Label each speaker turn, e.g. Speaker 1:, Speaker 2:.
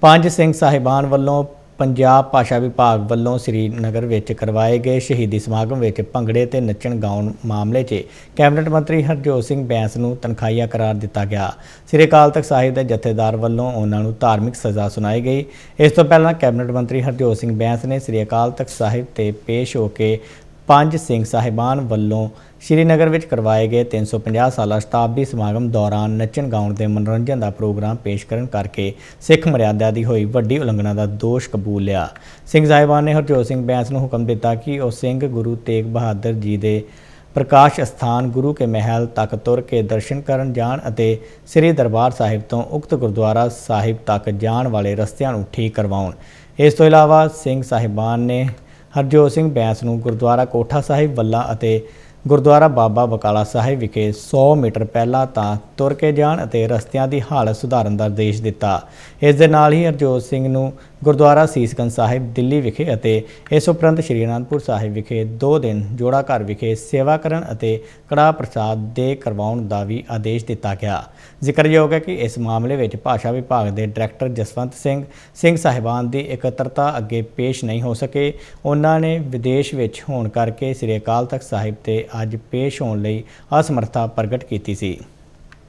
Speaker 1: ਪੰਜ ਸਿੰਘ ਸਾਹਿਬਾਨ ਵੱਲੋਂ ਪੰਜਾਬ ਭਾਸ਼ਾ ਵਿਭਾਗ ਵੱਲੋਂ ਸ੍ਰੀ ਨਗਰ ਵਿੱਚ ਕਰਵਾਏ ਗਏ ਸ਼ਹੀਦੀ ਸਮਾਗਮ ਵਿੱਚ ਭੰਗੜੇ ਤੇ ਨੱਚਣ ਗਾਉਣ ਮਾਮਲੇ 'ਚ ਕੈਬਨਿਟ ਮੰਤਰੀ ਹਰਜੋਤ ਸਿੰਘ ਬੈਂਸ ਨੂੰ ਤਨਖਾਹੀਆ ਕਰਾਰ ਦਿੱਤਾ ਗਿਆ। ਸ੍ਰੀ ਅਕਾਲ ਤਖਤ ਸਾਹਿਬ ਦੇ ਜਥੇਦਾਰ ਵੱਲੋਂ ਉਹਨਾਂ ਨੂੰ ਧਾਰਮਿਕ ਸਜ਼ਾ ਸੁਣਾਈ ਗਈ। ਇਸ ਤੋਂ ਪਹਿਲਾਂ ਕੈਬਨਿਟ ਮੰਤਰੀ ਹਰਜੋਤ ਸਿੰਘ ਬੈਂਸ ਨੇ ਸ੍ਰੀ ਅਕਾਲ ਤਖਤ ਸਾਹਿਬ ਤੇ ਪੇਸ਼ ਹੋ ਕੇ ਪੰਜ ਸਿੰਘ ਸਾਹਿਬਾਨ ਵੱਲੋਂ ਸ਼੍ਰੀਨਗਰ ਵਿੱਚ ਕਰਵਾਏ ਗਏ 350 ਸਾਲਾ ਸ਼ਤਾਬਦੀ ਸਮਾਗਮ ਦੌਰਾਨ ਨੱਚਣ ਗਾਉਣ ਦੇ ਮਨੋਰੰਜਨ ਦਾ ਪ੍ਰੋਗਰਾਮ ਪੇਸ਼ ਕਰਨ ਕਰਕੇ ਸਿੱਖ ਮਰਿਆਦਾ ਦੀ ਹੋਈ ਵੱਡੀ ਉਲੰਘਣਾ ਦਾ ਦੋਸ਼ ਕਬੂਲ ਲਿਆ। ਸਿੰਘ ਸਾਹਿਬਾਨ ਨੇ ਹਰਜੋਤ ਸਿੰਘ ਬੈਂਸ ਨੂੰ ਹੁਕਮ ਦਿੱਤਾ ਕਿ ਉਹ ਸਿੰਘ ਗੁਰੂ ਤੇਗ ਬਹਾਦਰ ਜੀ ਦੇ ਪ੍ਰਕਾਸ਼ ਸਥਾਨ ਗੁਰੂ ਕੇ ਮਹਿਲ ਤੱਕ ਤੁਰ ਕੇ ਦਰਸ਼ਨ ਕਰਨ ਜਾਣ ਅਤੇ ਸ੍ਰੀ ਦਰਬਾਰ ਸਾਹਿਬ ਤੋਂ ਉਕਤ ਗੁਰਦੁਆਰਾ ਸਾਹਿਬ ਤੱਕ ਜਾਣ ਵਾਲੇ ਰਸਤਿਆਂ ਨੂੰ ਠੀਕ ਕਰਵਾਉਣ। ਇਸ ਤੋਂ ਇਲਾਵਾ ਸਿੰਘ ਸਾਹਿਬਾਨ ਨੇ ਹਰਜੋਤ ਸਿੰਘ ਬੈਂਸ ਨੂੰ ਗੁਰਦੁਆਰਾ ਕੋਠਾ ਸਾਹਿਬ ਵੱਲਾ ਅਤੇ ਗੁਰਦੁਆਰਾ ਬਾਬਾ ਬਕਾਲਾ ਸਾਹਿਬ ਵਿਖੇ 100 ਮੀਟਰ ਪਹਿਲਾਂ ਤਾਂ ਤੁਰ ਕੇ ਜਾਣ ਅਤੇ ਰਸਤਿਆਂ ਦੀ ਹਾਲਤ ਸੁਧਾਰਨ ਦਾ ਆਦੇਸ਼ ਦਿੱਤਾ। ਇਸ ਦੇ ਨਾਲ ਹੀ ਹਰਜੋਤ ਸਿੰਘ ਨੂੰ ਗੁਰਦੁਆਰਾ ਸੀਸਗੰਜ ਸਾਹਿਬ, ਦਿੱਲੀ ਵਿਖੇ ਅਤੇ ਇਸ ਉਪਰੰਤ ਸ਼੍ਰੀ ਅਨੰਦਪੁਰ ਸਾਹਿਬ ਵਿਖੇ 2 ਦਿਨ ਜੋੜਾ ਘਰ ਵਿਖੇ ਸੇਵਾ ਕਰਨ ਅਤੇ ਕੜਾਹ ਪ੍ਰਸਾਦ ਦੇ ਕਰਵਾਉਣ ਦਾ ਵੀ ਆਦੇਸ਼ ਦਿੱਤਾ ਗਿਆ। ਜ਼ਿਕਰਯੋਗ ਹੈ ਕਿ ਇਸ ਮਾਮਲੇ ਵਿੱਚ ਭਾਸ਼ਾ ਵਿਭਾਗ ਦੇ ਡਾਇਰੈਕਟਰ ਜਸਵੰਤ ਸਿੰਘ ਸਿੰਘ ਸਾਹਿਬਾਨ ਦੀ ਇਕੱਤਰਤਾ ਅੱਗੇ ਪੇਸ਼ ਨਹੀਂ ਹੋ ਸਕੇ। ਉਹਨਾਂ ਨੇ ਵਿਦੇਸ਼ ਵਿੱਚ ਹੋਣ ਕਰਕੇ ਸ੍ਰੀ ਅਕਾਲ ਤਖਤ ਸਾਹਿਬ ਤੇ ਅੱਜ ਪੇਸ਼ ਹੋਣ ਲਈ ਅਸਮਰਥਾ ਪ੍ਰਗਟ ਕੀਤੀ ਸੀ।